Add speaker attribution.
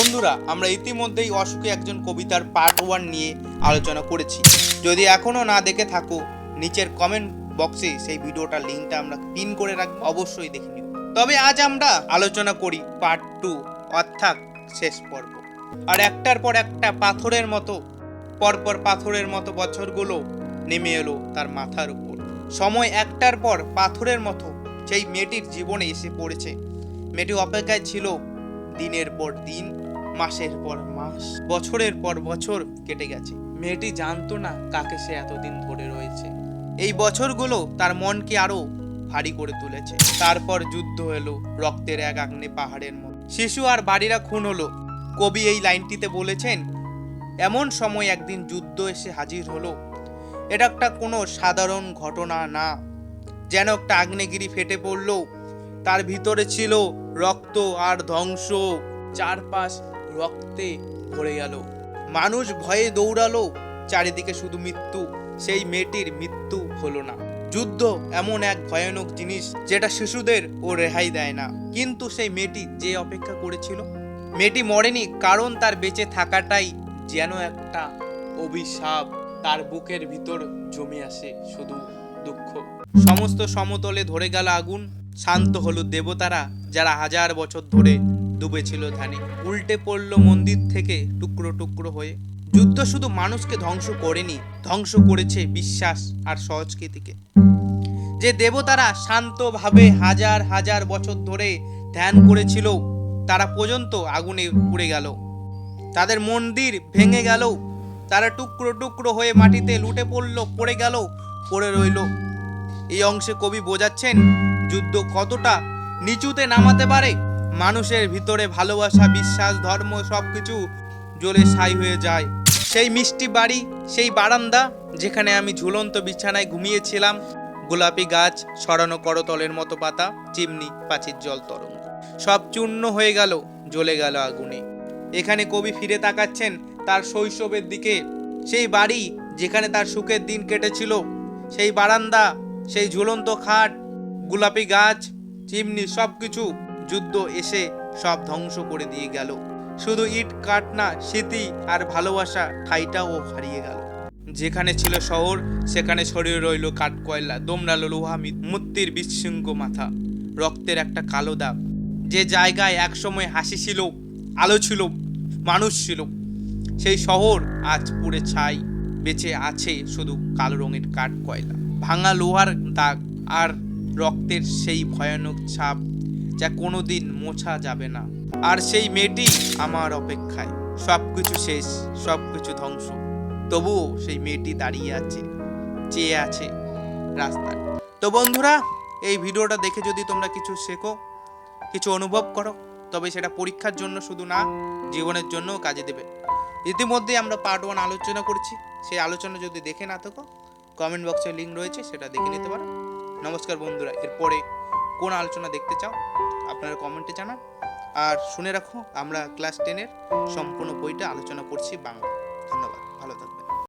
Speaker 1: বন্ধুরা, আমরা ইতিমধ্যেই অশোকে একজন কবিতার পার্ট ওয়ান নিয়ে আলোচনা করেছি। যদি এখনও না দেখে থাকো, নিচের কমেন্ট বক্সে সেই ভিডিওটার লিঙ্কটা আমরা পিন করে রাখব অবশ্যই দেখে নিও। তবে আজ আমরা আলোচনা করি পার্ট টু অর্থাৎ শেষ পর্ব। আর একটার পর একটা পাথরের মতো, পরপর পাথরের মতো বছরগুলো নেমে এলো তার মাথার উপর। সময় একটার পর পাথরের মতো সেই মেয়েটির জীবনে এসে পড়েছে। মেয়েটি অপেক্ষায় ছিল দিনের পর দিন। মাসের পর মাস, বছরের পর বছর কেটে গেছে। মেয়েটি জানতো না কাকে সে এতদিন ধরে রয়েছে। এই বছরগুলো তার মনকে আরও ভারী করে তুলেছে। তারপর যুদ্ধ এলো রক্তের এক আগ্নে পাহাড়ের মতো শিশু আর বাড়িরা খুন হলো। কবি এই লাইনটিতে বলেছেন, এমন সময় একদিন যুদ্ধ এসে হাজির হলো। এটা একটা কোনো সাধারণ ঘটনা না। যেন একটা আগ্নেগিরি ফেটে পড়ল। তার ভিতরে ছিল রক্ত আর ধ্বংস। চারপাশ রক্তে ভরে গেল। মানুষ ভয়ে দৌড়ালো, চারিদিকে শুধু মৃত্যু। সেই মেয়েটির মৃত্যু হলো না। যুদ্ধ এমন এক ভয়ানক জিনিস যেটা শিশুদের ও রেহাই দেয় না। কিন্তু সেই মেয়েটি যে অপেক্ষা করেছিল? মেয়েটি মরেনি, কারণ তার বেঁচে থাকাটাই যেন একটা অভিশাপ। তার বুকের ভিতর জমে আসে শুধু দুঃখ। সমস্ত সমতলে ধরে গেল আগুন। শান্ত হলো দেবতারা যারা হাজার বছর ধরে ডুবেছিল ধ্যানে উল্টে পড়ল মন্দির থেকে টুকরো টুকরো হয়ে। যুদ্ধ শুধু মানুষকে ধ্বংস করেনি, ধ্বংস করেছে বিশ্বাস আর সংস্কৃতিকে। যে দেবতারা শান্তভাবে হাজার হাজার বছর ধরে ধ্যান করেছিল, তারা পর্যন্ত আগুনে পুড়ে গেল। তাদের মন্দির ভেঙে গেল, তারা টুকরো টুকরো হয়ে মাটিতে লুটে পড়ল, পড়ে গেল, পড়ে রইল। এই অংশে কবি বোঝাচ্ছেন, যুদ্ধ কতটা নিচুতে নামাতে পারে মানুষের ভিতরে ভালোবাসা, বিশ্বাস, ধর্ম সবকিছু জ্বলে ছাই হয়ে যায়। সেই মিষ্টি বাড়ি, সেই বারান্দা যেখানে আমি ঝুলন্ত বিছানায় ঘুমিয়েছিলাম, গোলাপি গাছ, সরানো করতলের মতো পাতা, চিমনি পাচির জল, তরঙ্গ। সব চূর্ণ হয়ে গেল, জ্বলে গেল আগুনে। এখানে কবি ফিরে তাকাচ্ছেন তার শৈশবের দিকে। সেই বাড়ি যেখানে তার সুখের দিন কেটেছিল, সেই বারান্দা, সেই ঝুলন্ত খাট, গোলাপি গাছ, চিমনি সব কিছু যুদ্ধ এসে সব ধ্বংস করে দিয়ে গেল। শুধু ইট কাঠ না স্মৃতি আর ভালোবাসা ঠাইটাও হারিয়ে গেল। যেখানে ছিল শহর, সেখানে ছড়িয়ে রইল কাঠ কয়লা দোমরালো লোহা মূর্তির বিশৃঙ্গ মাথা, রক্তের একটা কালো দাগ। যে জায়গায় একসময় হাসি ছিল, আলো ছিল, মানুষ ছিল, সেই শহর আজ পুড়ে ছাই, বেঁচে আছে শুধু কালো রঙের কাঠ কয়লা ভাঙা লোহার দাগ আর রক্তের সেই ভয়ানক ছাপ যা কোনোদিন মোছা যাবে না। আর সেই মেয়েটি আমার অপেক্ষায়। সব কিছু শেষ সব কিছু ধ্বংস। তবুও সেই মেয়েটি দাঁড়িয়ে আছে, চেয়ে আছে রাস্তায়। তো বন্ধুরা, এই ভিডিওটা দেখে যদি তোমরা কিছু শেখো, কিছু অনুভব করো, তবে সেটা পরীক্ষার জন্য শুধু না, জীবনের জন্যও কাজে দেবে। ইতিমধ্যে আমরা পার্ট ওয়ান আলোচনা করছি। সেই আলোচনা যদি দেখে না থাকো কমেন্ট বক্সে লিঙ্ক রয়েছে, সেটা দেখে নিতে পারো। নমস্কার বন্ধুরা, এরপরে কোন আলোচনা দেখতে চাও, আপনারা কমেন্টে জানান। আর শুনে রাখো, আমরা ক্লাস টেনের সম্পূর্ণ বইটা আলোচনা করছি বাংলা ধন্যবাদ।